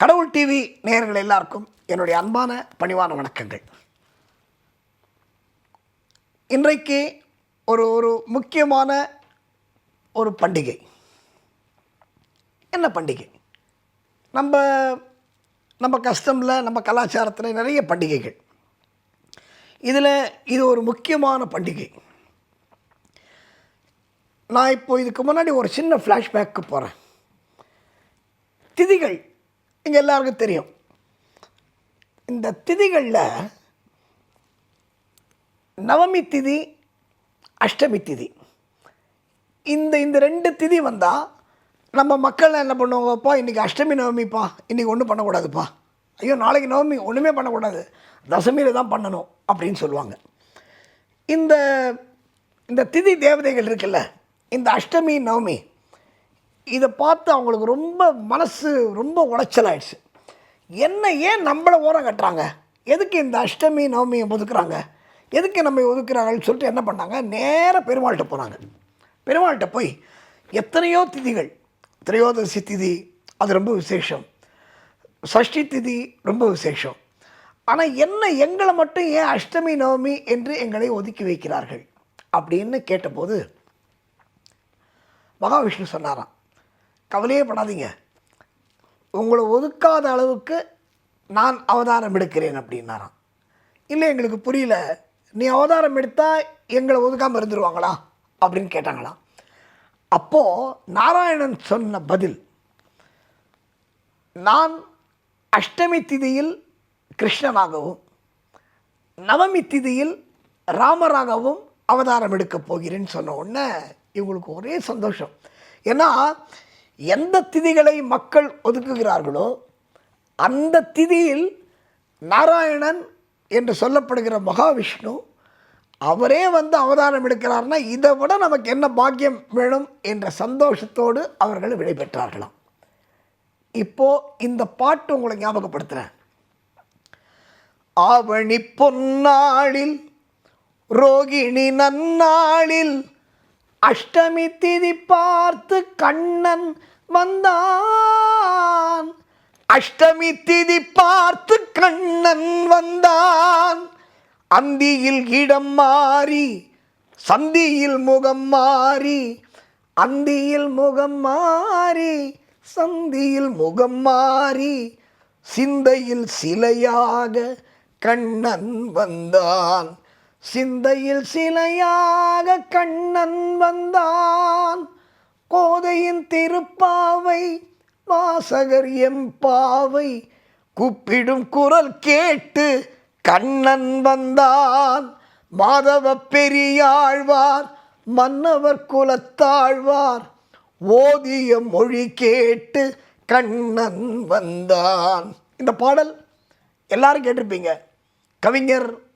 கடவுள் டிவி நேயர்கள் எல்லாருக்கும் என்னுடைய அன்பான பணிவான வணக்கங்கள். இன்றைக்கு ஒரு ஒரு முக்கியமான ஒரு பண்டிகை. என்ன பண்டிகை? நம்ம நம்ம கஸ்டமில் நம்ம கலாச்சாரத்தில் நிறைய பண்டிகைகள். இதில் இது ஒரு முக்கியமான பண்டிகை. நான் இப்போ இதுக்கு முன்னாடி ஒரு சின்ன ஃப்ளாஷ்பேக்கு போகிறேன் திதிகள் இங்கே எல்லாருக்கும் தெரியும். இந்த திதிகளில் நவமி திதி அஷ்டமி திதி. இந்த இந்த ரெண்டு திதி வந்தால் நம்ம மக்கள் என்ன பண்ணுவாங்கப்பா இன்றைக்கி அஷ்டமி நவமிப்பா. இன்றைக்கி ஒன்றும் பண்ணக்கூடாதுப்பா. ஐயோ நாளைக்கு நவமி ஒன்றுமே பண்ணக்கூடாது. தசமியில் தான் பண்ணணும் அப்படின்னு சொல்லுவாங்க. இந்த இந்த திதி தேவதைகள் இருக்குல்ல இந்த அஷ்டமி நவமி இதை பார்த்து அவங்களுக்கு ரொம்ப மனசு ரொம்ப உளைச்சலாயிடுச்சு. என்ன ஏன் நம்மளை ஓரம் கட்டுறாங்க? எதுக்கு இந்த அஷ்டமி நவமியை ஒதுக்குறாங்க? எதுக்கு நம்ம ஒதுக்குறாங்கன்னு சொல்லிட்டு என்ன பண்ணாங்க? நேராக பெருமாள்கிட்ட போனாங்க. பெருமாள்கிட்ட போய் எத்தனையோ திதிகள் திரையோதசி திதி அது ரொம்ப விசேஷம். சஷ்டி திதி ரொம்ப விசேஷம். ஆனால் என்ன எங்களை மட்டும் ஏன் அஷ்டமி நவமி என்று எங்களை ஒதுக்கி வைக்கிறார்கள்? அப்படின்னு கேட்டபோது மகாவிஷ்ணு சொன்னாராம் கவலையே படாதீங்க. உங்களை ஒதுக்காத அளவுக்கு நான் அவதாரம் எடுக்கிறேன் அப்படின்னாராம். இல்லை எங்களுக்கு புரியல. நீ அவதாரம் எடுத்தால் எங்களை ஒதுக்காமல் இருந்துருவாங்களா? அப்படின்னு கேட்டாங்களாம். அப்போது நாராயணன் சொன்ன பதில் நான் அஷ்டமி திதியில் கிருஷ்ணனாகவும் நவமி திதியில் ராமராகவும் அவதாரம் எடுக்கப் போகிறேன்னு சொன்ன உடனே இவங்களுக்கு ஒரே சந்தோஷம். ஏன்னா எந்த திதிகளை மக்கள் ஒதுக்குகிறார்களோ அந்த திதியில் நாராயணன் என்று சொல்லப்படுகிற மகாவிஷ்ணு அவரே வந்து அவதாரம் எடுக்கிறார்னா இதை விட நமக்கு என்ன பாக்கியம் வேணும் என்ற சந்தோஷத்தோடு அவர்கள் விடைபெற்றார்களாம். இப்போ இந்த பாட்டு உங்களை ஞாபகப்படுத்துகிறேன் ஆவணி பொன்னாளில் ரோகிணி நன்னாளில் அஷ்டமி திதி பார்த்து கண்ணன் வந்தான். அஷ்டமி திதி பார்த்து கண்ணன் வந்தான். அந்தியில் இடம் மாறி சந்தியில் முகம் மாறி அந்தியில் முகம் மாறி சந்தியில் முகம் மாறி சிந்தையில் சிலையாக கண்ணன் வந்தான். சிந்தையில் சிலையாக கண்ணன் வந்தான். கோதையின் திருப்பாவை வாசகர் எம்பாவை கூப்பிடும் குரல் கேட்டு கண்ணன் வந்தான். மாதவ பெரியாழ்வார் மன்னவர் குலத்தாழ்வார் ஓதிய மொழி கேட்டு கண்ணன் வந்தான். இந்த பாடல் எல்லாரும் கேட்டிருப்பீங்க. கவிஞர்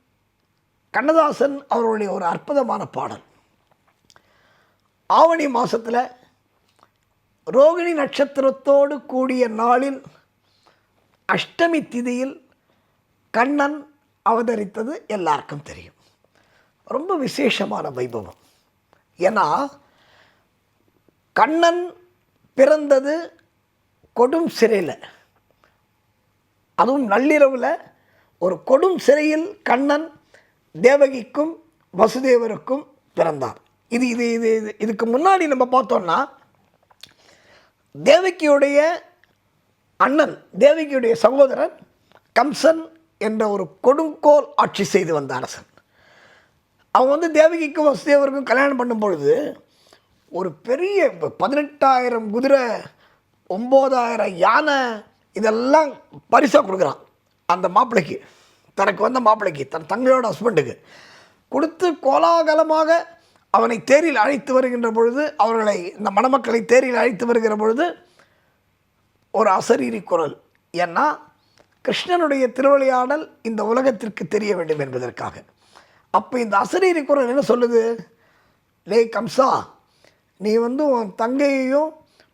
கண்ணதாசன் அவருடைய ஒரு அற்புதமான பாடல். ஆவணி மாதத்தில் ரோகிணி நட்சத்திரத்தோடு கூடிய நாளில் அஷ்டமி திதியில் கண்ணன் அவதரித்தது எல்லாருக்கும் தெரியும். ரொம்ப விசேஷமான வைபவம். ஏன்னா கண்ணன் பிறந்தது கொடும் சிறையில். அதுவும் நள்ளிரவில் ஒரு கொடும் சிறையில் கண்ணன் தேவகிக்கும் வசுதேவருக்கும் பிறந்தார். இது இது இது இது இதுக்கு முன்னாடி நம்ம பார்த்தோம்னா தேவகியுடைய அண்ணன் தேவகியுடைய சகோதரன் கம்சன் என்ற ஒரு கொடுங்கோல் ஆட்சி செய்து வந்த அரசன். அவங்க வந்து தேவகிக்கும் வசுதேவருக்கும் கல்யாணம் பண்ணும் பொழுது ஒரு பெரிய பதினெட்டாயிரம் குதிரை ஒம்பதாயிரம் யானை இதெல்லாம் பரிசாக கொடுக்குறான் அந்த மாப்பிள்ளைக்கு தனக்கு வந்த மாப்பிள்ளைக்கு தன் தங்களோட ஹஸ்பண்டுக்கு கொடுத்து கோலாகலமாக அவனை தேரில் அழைத்து வருகின்ற பொழுது அவர்களை இந்த மணமக்களை தேரில் அழைத்து வருகிற பொழுது ஒரு அசரீரி குரல். ஏன்னா கிருஷ்ணனுடைய திருவிளையாடல் இந்த உலகத்திற்கு தெரிய வேண்டும் என்பதற்காக. அப்போ இந்த அசரீரி குரல் என்ன சொல்லுது? லே கம்சா நீ வந்து உன் தங்கையையும்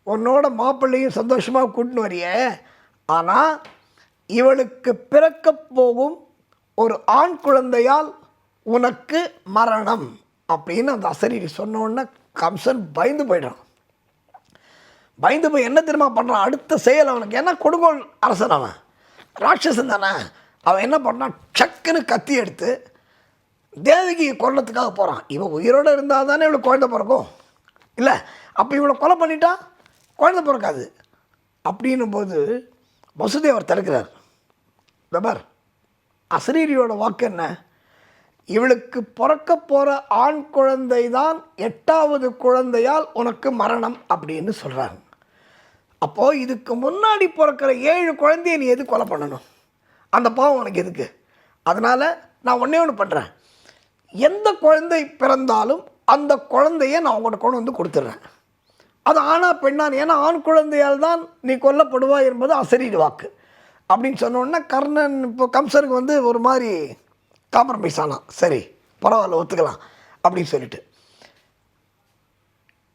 உன்னோட மாப்பிள்ளையும் சந்தோஷமாக கூட்டின்னு வரிய. ஆனால் இவளுக்கு பிறக்கப் போகும் ஒரு ஆண் குழந்தையால் உனக்கு மரணம் அப்படின்னு அந்த அசரீரி சொன்னோடனே கம்சன் பயந்து போயிடுறான். பயந்து போய் என்ன தெரியுமா பண்ணுறான் அடுத்த செயல் அவனுக்கு என்ன? கொடுங்கோல் அரசன் அவன். ராட்சசன் தானே. அவன் என்ன பண்ணான் சக்குன்னு கத்தி எடுத்து தேவகியை கொல்லத்துக்காக போகிறான் இவன் உயிரோடு இருந்தால் தானே இவளுக்கு குழந்தை பிறக்கும். இல்லை அப்போ இவளை கொலை பண்ணிட்டா? குழந்தை பிறக்காது. அப்படின்னும் போது வசுதேவர் தடுக்கிறார். வெபர் அசரீரியோட வாக்கு என்ன? இவளுக்கு பிறக்க போகிற ஆண் குழந்தை தான் எட்டாவது குழந்தையால் உனக்கு மரணம் அப்படின்னு சொல்கிறாங்க அப்போது இதுக்கு முன்னாடி பிறக்கிற ஏழு குழந்தைய நீ எது கொலை பண்ணணும்? அந்த பாவம் உனக்கு எதுக்கு? அதனால் நான் ஒன்றே ஒன்று பண்ணுறேன் எந்த குழந்தை பிறந்தாலும் அந்த குழந்தைய நான் உங்கள்கிட்ட கொண்டு வந்து கொடுத்துட்றேன் அது ஆணா பெண்ணான் ஏன்னா ஆண் குழந்தையால் தான் நீ கொல்லப்படுவாய் என்பது அசரீர் வாக்கு. அப்படின்னு சொன்னோன்னா கர்ணன் இப்போ கம்சனுக்கு வந்து ஒரு மாதிரி காம்ப்ரமைஸ் ஆனான். சரி பரவாயில்ல ஒத்துக்கலாம் அப்படின்னு சொல்லிட்டு.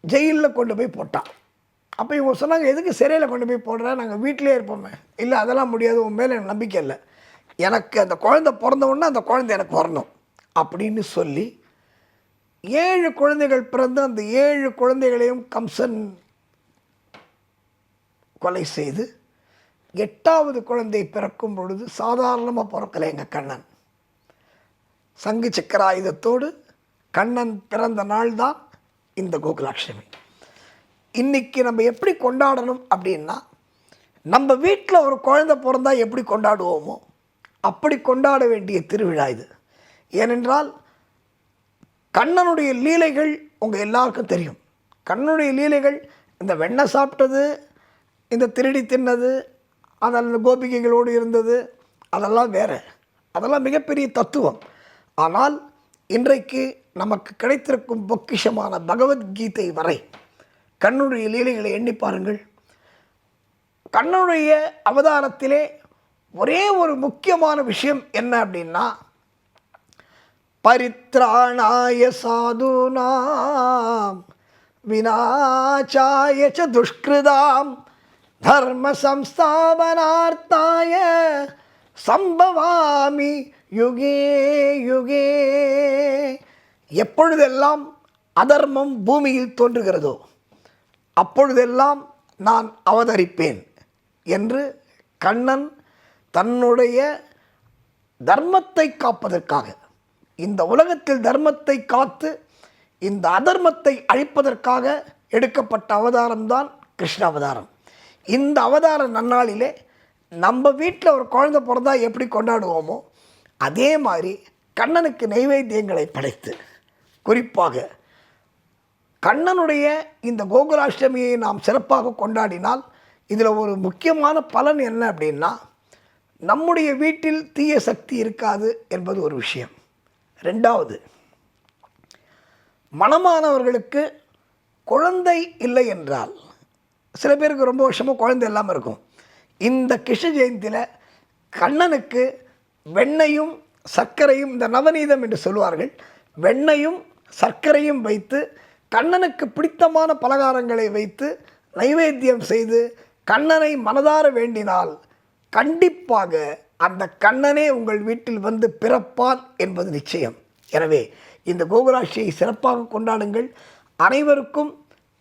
ஜெயிலில் கொண்டு போய் போட்டான். அப்போ இவங்க சொன்னாங்க எதுக்கு சிறையில் கொண்டு போய் போடுற? நாங்கள் வீட்டிலே இருப்போமே. இல்லை அதெல்லாம் முடியாது உன் மேலே எனக்கு நம்பிக்கை இல்லை. எனக்கு அந்த குழந்தை பிறந்தவுடனே அந்த குழந்தை எனக்கு வரணும் அப்படின்னு சொல்லி ஏழு குழந்தைகள் பிறந்து அந்த ஏழு குழந்தைகளையும் கம்சன் கொலை செய்து எட்டாவது குழந்தை பிறக்கும் பொழுது சாதாரணமாக பிறக்கலை எங்கள் கண்ணன். சங்கு சக்கர ஆயுதத்தோடு கண்ணன் பிறந்த நாள் தான் இந்த கோகுலாஷ்டமி. இன்னைக்கு நம்ம எப்படி கொண்டாடணும் அப்படின்னா நம்ம வீட்டில் ஒரு குழந்தை பிறந்தா எப்படி கொண்டாடுவோமோ அப்படி கொண்டாட வேண்டிய திருவிழா இது. ஏனென்றால் கண்ணனுடைய லீலைகள் உங்கள் எல்லாருக்கும் தெரியும். கண்ணனுடைய லீலைகள் இந்த வெண்ணெய் சாப்பிட்டது இந்த திருடி தின்னது அதில் அந்த கோபிகைகளோடு இருந்தது. அதெல்லாம் வேறு. அதெல்லாம் மிகப்பெரிய தத்துவம். ஆனால் இன்றைக்கு நமக்கு கிடைத்திருக்கும் பொக்கிஷமான பகவத்கீதை வரை கண்ணுடைய லீலைகளை எண்ணி பாருங்கள். கண்ணனுடைய அவதாரத்திலே ஒரே ஒரு முக்கியமான விஷயம் என்ன அப்படின்னா பரித்ராணாய சாதுனாம் வினாச்சாய ச துஷ்கிருதாம் தர்ம சம்ஸ்தாபனார்த்தாய சம்பவாமி யுகே யுகே எப்பொழுதெல்லாம் அதர்மம் பூமியில் தோன்றுகிறதோ அப்பொழுதெல்லாம் நான் அவதரிப்பேன் என்று கண்ணன் தன்னுடைய தர்மத்தை காப்பதற்காக இந்த உலகத்தில் தர்மத்தை காத்து இந்த அதர்மத்தை அழிப்பதற்காக எடுக்கப்பட்ட அவதாரம்தான் கிருஷ்ண அவதாரம். இந்த அவதார நன்னாளிலே நம்ம வீட்டில் ஒரு குழந்த பிறந்தா எப்படி கொண்டாடுவோமோ அதே மாதிரி கண்ணனுக்கு நைவேத்தியங்களை படைத்து குறிப்பாக கண்ணனுடைய இந்த கோகுலாஷ்டமியை நாம் சிறப்பாக கொண்டாடினால் இதில் ஒரு முக்கியமான பலன் என்ன அப்படின்னா நம்முடைய வீட்டில் தீய சக்தி இருக்காது என்பது ஒரு விஷயம். ரெண்டாவது மனமானவர்களுக்கு குழந்தை இல்லை என்றால் சில பேருக்கு ரொம்ப வருஷமாக குழந்தை இல்லாமல் இருக்கும். இந்த கிருஷ்ண ஜெயந்தியில் கண்ணனுக்கு வெண்ணையும் சர்க்கரையும் இந்த நவநீதம் என்று சொல்வார்கள் வெண்ணையும் சர்க்கரையும் வைத்து கண்ணனுக்கு பிடித்தமான பலகாரங்களை வைத்து நைவேத்தியம் செய்து கண்ணனை மனதார வேண்டினால் கண்டிப்பாக அந்த கண்ணனே உங்கள் வீட்டில் வந்து பிறப்பான் என்பது நிச்சயம். எனவே இந்த கோகுலாட்சியை சிறப்பாக கொண்டாடுங்கள். அனைவருக்கும்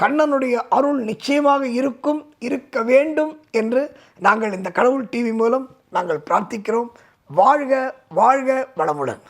கண்ணனுடைய அருள் நிச்சயமாக இருக்கும் இருக்க வேண்டும் என்று நாங்கள் இந்த கடவுள் டிவி மூலம் நாங்கள் பிரார்த்திக்கிறோம். வாழ்க வாழ்க வளமுடன்.